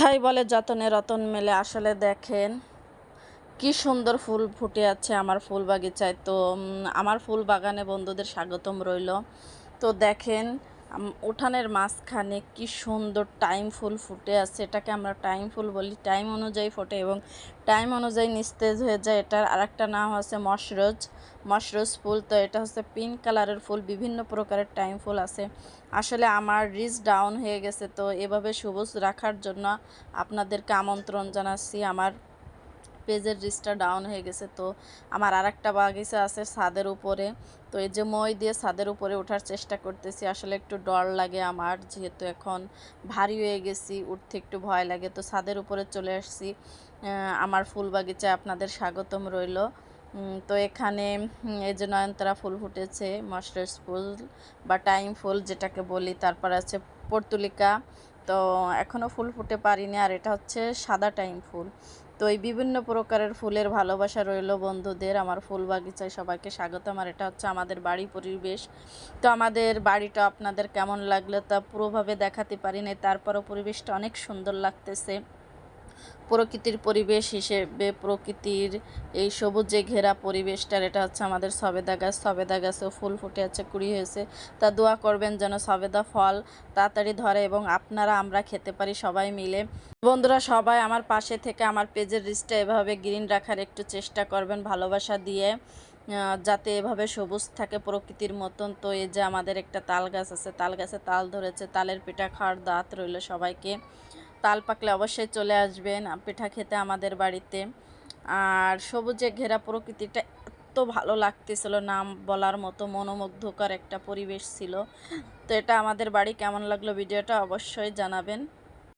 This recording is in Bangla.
কথাই বলে, যতনে রতন মেলে আসলে দেখেন। কি সুন্দর ফুল ফুটে আছে আমার ফুল বাগিচায় তো আমার ফুল বাগানে বন্ধুদের স্বাগতম রইল। তো দেখেন উঠানের মাঝখানে কি সুন্দর টাইম ফুল ফুটে আছে, এটাকে আমরা টাইম ফুল বলি। টাইম অনুযায়ী ফোটে এবং টাইম অনুযায়ী নিস্তেজ হয়ে যায়। এটার আরেকটা নাম হচ্ছে মশরোজ মশরোজ ফুল তো এটা হচ্ছে পিঙ্ক কালারের ফুল, বিভিন্ন প্রকারের টাইম ফুল আছে। আসলে আমার রিচ ডাউন হয়ে গেছে, তো এভাবে সবুজ রাখার জন্য আপনাদেরকে আমন্ত্রণ জানাচ্ছি। আমার পেজের রিচটা ডাউন হয়ে গেছে। তো আমার আর একটা বাগিচা আছে ছাদের উপরে। তো এই যে মই দিয়ে ছাদের উপরে ওঠার চেষ্টা করতেছি, আসলে একটু ডর লাগে আমার, যেহেতু এখন ভারী হয়ে গেছি, উঠতে একটু ভয় লাগে। তো ছাদের উপরে চলে আসছি। আমার ফুল বাগিচায় আপনাদের স্বাগতম রইল। তো এখানে এই যে নয়নতারা ফুল ফুটেছে মাস্টার্স ফুল বা টাইম ফুল যেটাকে বলি, তারপর আছে পর্তুলিকা তো এখনও ফুল ফুটে পারিনি। আর এটা হচ্ছে সাদা টাইম ফুল। তো এই বিভিন্ন প্রকারের ফুলের ভালোবাসা রইল বন্ধুদের। আমার ফুল বাগিচায় সবাইকে স্বাগতম। আর এটা হচ্ছে আমাদের বাড়ি পরিবেশ। তো আমাদের বাড়িটা আপনাদের কেমন লাগল তা পুরোভাবে দেখাতে পারি নাই তারপরও পরিবেশটা অনেক সুন্দর লাগতেছে। প্রকৃতির পরিবেশ হিসেবে প্রকৃতির এই সবুজে ঘেরা পরিবেশটার, এটা হচ্ছে আমাদের সবেদা গাছ। সবেদা গাছেও ফুল ফুটে আছে, কুড়ি হয়েছে। তা দোয়া করবেন যেন সবেদা ফল তাড়াতাড়ি ধরে এবং আপনারা, আমরা খেতে পারি সবাই মিলে। বন্ধুরা, সবাই আমার পাশে থেকে আমার পেজের রিচটা এভাবে গ্রিন রাখার একটু চেষ্টা করবেন, ভালোবাসা দিয়ে যাতে এভাবে সবুজ থাকে প্রকৃতির মতন। তো এই যে আমাদের একটা তাল গাছ আছে, তাল গাছে তাল ধরেছে, তালের পিঠা খাওয়ার দাঁত রইল সবাইকে। তাল পাকলে অবশ্যই চলে আসবেন পিঠা খেতে আমাদের বাড়িতে। আর সবুজে ঘেরা প্রকৃতিটা এত ভালো লাগতেছিল, নাম বলার মতো মনোমুগ্ধকর একটা পরিবেশ ছিল। তো এটা আমাদের বাড়ি, কেমন লাগল ভিডিওটা অবশ্যই জানাবেন।